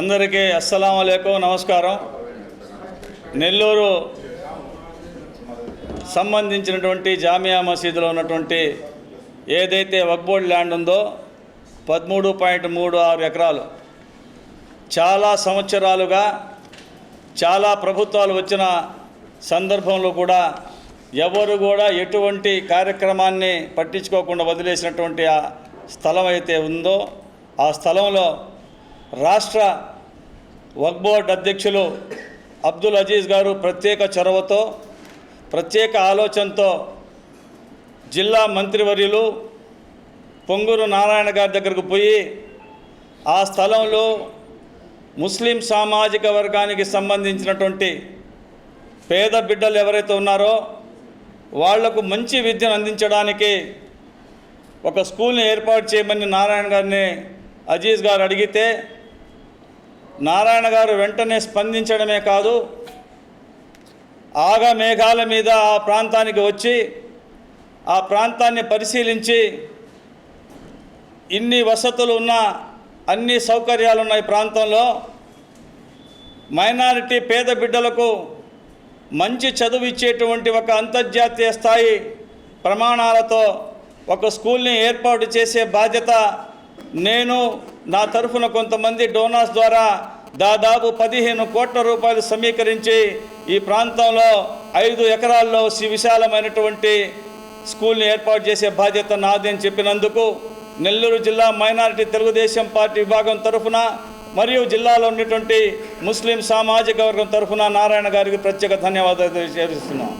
అందరికీ అస్సలం అయికం నమస్కారం. నెల్లూరు సంబంధించినటువంటి జామియా మసీదులో ఉన్నటువంటి ఏదైతే వక్బోర్డ్ ల్యాండ్ ఉందో పదమూడు పాయింట్ మూడు ఆరు ఎకరాలు. చాలా సంవత్సరాలుగా చాలా ప్రభుత్వాలు వచ్చిన సందర్భంలో కూడా ఎవరు కూడా ఎటువంటి కార్యక్రమాన్ని పట్టించుకోకుండా వదిలేసినటువంటి ఆ స్థలం అయితే ఉందో ఆ స్థలంలో రాష్ట్ర వక్ బోర్డ్ అధ్యక్షులు అబ్దుల్ అజీజ్ గారు ప్రత్యేక చొరవతో ప్రత్యేక ఆలోచనతో జిల్లా మంత్రివర్యులు పొంగూరు నారాయణ గారి దగ్గరకు పోయి ఆ స్థలంలో ముస్లిం సామాజిక వర్గానికి సంబంధించినటువంటి పేద బిడ్డలు ఎవరైతే ఉన్నారో వాళ్ళకు మంచి విద్యను అందించడానికి ఒక స్కూల్ని ఏర్పాటు చేయమని నారాయణ గారిని అజీజ్ గారు అడిగితే నారాయణ గారు వెంటనే స్పందించడమే కాదు ఆగ మేఘాల మీద ఆ ప్రాంతానికి వచ్చి ఆ ప్రాంతాన్ని పరిశీలించి ఇన్ని వసతులు ఉన్న అన్ని సౌకర్యాలు ఉన్న ఈ ప్రాంతంలో మైనారిటీ పేద బిడ్డలకు మంచి చదువు ఇచ్చేటువంటి ఒక అంతర్జాతీయ స్థాయి ప్రమాణాలతో ఒక స్కూల్ని ఏర్పాటు చేసే బాధ్యత నేను నా తరఫున కొంతమంది డోనాస్ ద్వారా దాదాపు పదిహేను కోట్ల రూపాయలు సమీకరించి ఈ ప్రాంతంలో ఐదు ఎకరాల్లో విశాలమైనటువంటి స్కూల్ని ఏర్పాటు చేసే బాధ్యత నాది అని చెప్పినందుకు నెల్లూరు జిల్లా మైనారిటీ తెలుగుదేశం పార్టీ విభాగం తరఫున మరియు జిల్లాలో ఉన్నటువంటి ముస్లిం సామాజిక వర్గం తరఫున నారాయణ గారికి ప్రత్యేక ధన్యవాదాలు తెలియజేస్తున్నాం.